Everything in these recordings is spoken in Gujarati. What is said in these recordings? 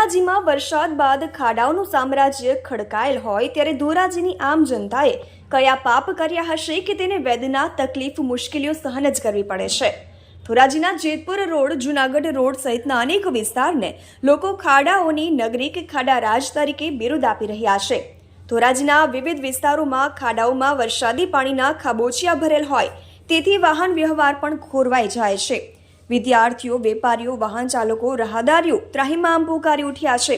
ધોરાજીમાં વરસાદ બાદ ખાડાઓનું સામ્રાજ્ય ખડકાયેલ હોય ત્યારે ધોરાજીની આમ જનતાએ કયા પાપ કર્યા હશે કે તેને વેદના, તકલીફ, મુશ્કેલીઓ સહન જ કરવી પડે છે? ધોરાજીના જેતપુર રોડ, જુનાગઢ રોડ સહિતના અનેક વિસ્તારને લોકો ખાડાઓની નગરી કે ખાડા રાજ તરીકે બિરુદ આપી રહ્યા છે. ધોરાજીના વિવિધ વિસ્તારોમાં ખાડાઓમાં વરસાદી પાણીના ખાબોચિયા ભરેલ હોય, તેથી વાહન વ્યવહાર પણ ખોરવાઈ જાય છે. વિદ્યાર્થીઓ, વેપારીઓ, વાહન ચાલકો, રાહદારીઓ ત્રાહિમામ પુકારી ઉઠ્યા છે.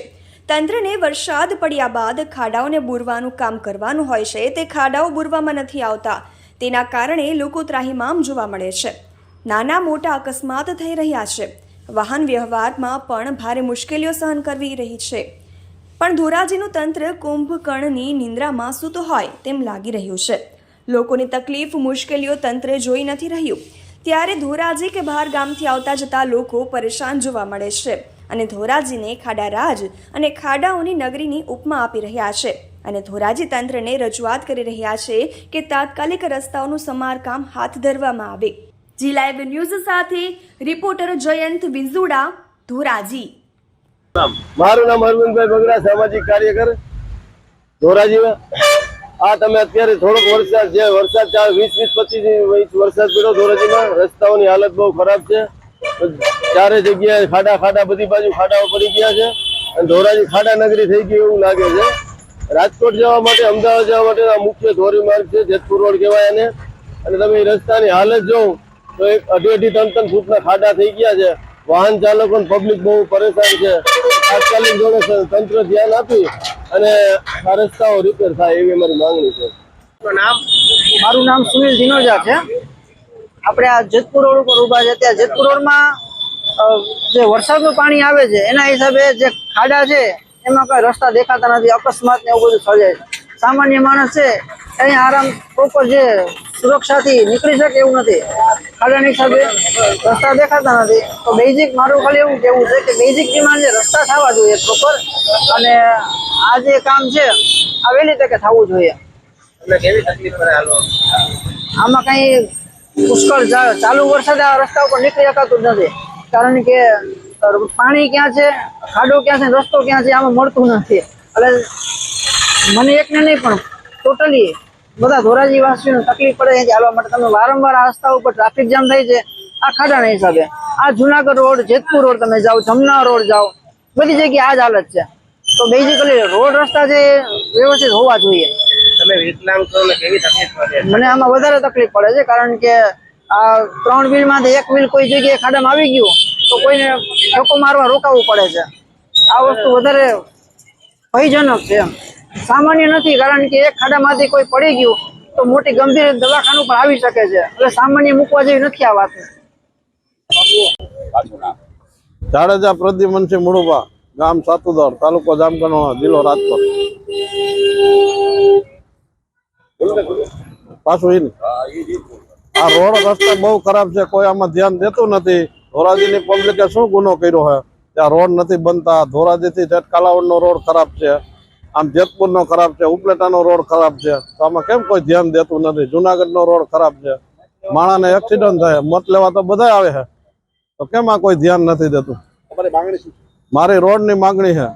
તંત્રને વરસાદ પડ્યા બાદ ખાડાઓને બુરવાનું કામ કરવાનું હોય છે. તે ખાડાઓ બુરવામાં નથી આવતા. તેના કારણે લોકો ત્રાહિમામ જોવા મળે છે. નાના મોટા અકસ્માત થઈ રહ્યા છે. વાહન વ્યવહારમાં પણ ભારે મુશ્કેલીઓ સહન કરવી રહી છે. પણ ધોરાજીનું તંત્ર કુંભકર્ણની નિંદ્રામાં સૂતો હોય તેમ લાગી રહ્યું છે. લોકોની તકલીફ, મુશ્કેલીઓ તંત્ર જોઈ નથી રહ્યું. ત્યારે ધોરાજી કે બહાર ગામથી આવતા જતા લોકો પરેશાન જોવા મળે છે. અને ધોરાજીને ખાડા રાજ અને ખાડાઓની નગરીની ઉપમા આપી રહ્યા છે. અને ધોરાજી તંત્રને રજૂઆત કરી રહ્યા છે કે તાત્કાલિક રસ્તાઓનું સમારકામ હાથ ધરવામાં આવે. જી લાઈવ ન્યૂઝ સાથે રિપોર્ટર જયંત વિઝુડા, ધોરાજી. મારું નામ અરવિંદભાઈ બગડા સામાજિક કાર્યકર. ધોરાજીમાં આ તમે અત્યારે થોડોક વરસાદ જે વરસાદ ચાર વીસ વીસ પચીસ ઇંચ વરસાદ પડ્યો ધોરાજીમાં, રસ્તાઓની હાલત બહુ ખરાબ છે. ચારે જગ્યાએ ખાડા ખાડા, બધી બાજુ ખાડાઓ પડી ગયા છે. અને ધોરાજી ખાડા નગરી થઈ ગઈ એવું લાગે છે. રાજકોટ જવા માટે, અમદાવાદ જવા માટે આ મુખ્ય ધોરી માર્ગ છે, જેતપુર રોડ કહેવાય એને. અને તમે એ રસ્તાની હાલત જોવો, તો એક અઢી અઢી ત્રણ ત્રણ ફૂટના ખાડા થઈ ગયા છે. વાહન ચાલકો પબ્લિક બહુ પરેશાન છે. તાત્કાલિક જોડે તંત્ર ધ્યાન આપી અને આ રસ્તાઓ રિપેર થાય એવી અમારી માંગણી છે. નામ, મારું નામ સુનિલ ધીનોજા છે. આપણે આ જેતપુર રોડ ઉપર ઊભા છે. ત્યાં જેતપુર રોડમાં જે વરસાદનું પાણી આવે છે, એના હિસાબે જે ખાડા છે, એમાં કઈ રસ્તા દેખાતા નથી. અકસ્માત ને એવું બધું સર્જાય. સામાન્ય માણસ છે અહીંયા આરામ પ્રોપર જે સુરક્ષાથી નીકળી શકે એવું નથી. ખાડાની હિસાબે રસ્તા દેખાતા નથી. તો બેઝિક મારું ખાલી એવું કેવું છે કે બેઝિક ડિમાન્ડ જે રસ્તા થવા જોઈએ પ્રોપર અને આ જે કામ છે આ વહેલી તકે થવું જોઈએ. આમાં કઈ પુષ્કળ ચાલુ વરસાદે આ રસ્તા ઉપર નીકળી શકાતું જ નથી. કારણ કે પાણી ક્યાં છે ખાડો ક્યાં છે રસ્તો ક્યાં છે આમાં મળતું નથી. એટલે મને એકને નહીં પણ ટોટલી બધા ધોરાજી વાસીઓને તકલીફ પડે છે હાલવા માટે. તમે વારંવાર આ રસ્તા ઉપર ટ્રાફિક જામ થાય છે આ ખાડાના હિસાબે. આ જુનાગઢ રોડ જેતપુર રોડ તમે જાઓ જમના રોડ જાઓ બધી જગ્યાએ આ જ હાલત છે. તો બેઝિકલી રોડ રસ્તા છે વ્યવસ્થિત હોવા જોઈએ. તમે વિકલાંગ છો ને કેવી તકલીફ પડે? મને આમાં વધારે તકલીફ પડે છે કારણ કે આ ત્રણ વ્હીલમાંથી એક વ્હીલ કોઈ જગ્યાએ ખાડામાં આવી ગયું તો કોઈને ધક્કો મારવા રોકાવવું પડે છે. આ વસ્તુ વધારે ભયજનક છે એમ. સામાન્ય નથી, કારણ કે એક ખાડામાંથી કોઈ પડી ગયું તો મોટી ગંભીર દવાખાનું પણ આવી શકે છે. એટલે સામાન્ય મૂકવા જેવી નથી આ વાત જાડેજા પ્રદ્યુમનસિંહ મુળુભા ગામ સાતુદર, તાલુકો જામકણો જિલ્લો રાજકોટ. પાછું આ રોડ રસ્તા બહુ ખરાબ છે, કોઈ આમાં ધ્યાન દેતું નથી. ધોરાજીની પબ્લિકે શું ગુનો કર્યો છે ત્યાં રોડ નથી બનતા. ધોરાજીથી જેટકાલાવડનો રોડ ખરાબ છે. આમ જેતપુરનો ખરાબ છે ઉપલેટાનો રોડ ખરાબ છે. તો આમાં કેમ કોઈ ધ્યાન દેતું નથી? જુનાગઢનો રોડ ખરાબ છે. માણાને એક્સિડન્ટ થાય. મત લેવા તો બધા આવે છે. તો કેમ આ કોઈ ધ્યાન નથી દેતું? મારી રોડની માંગણી છે.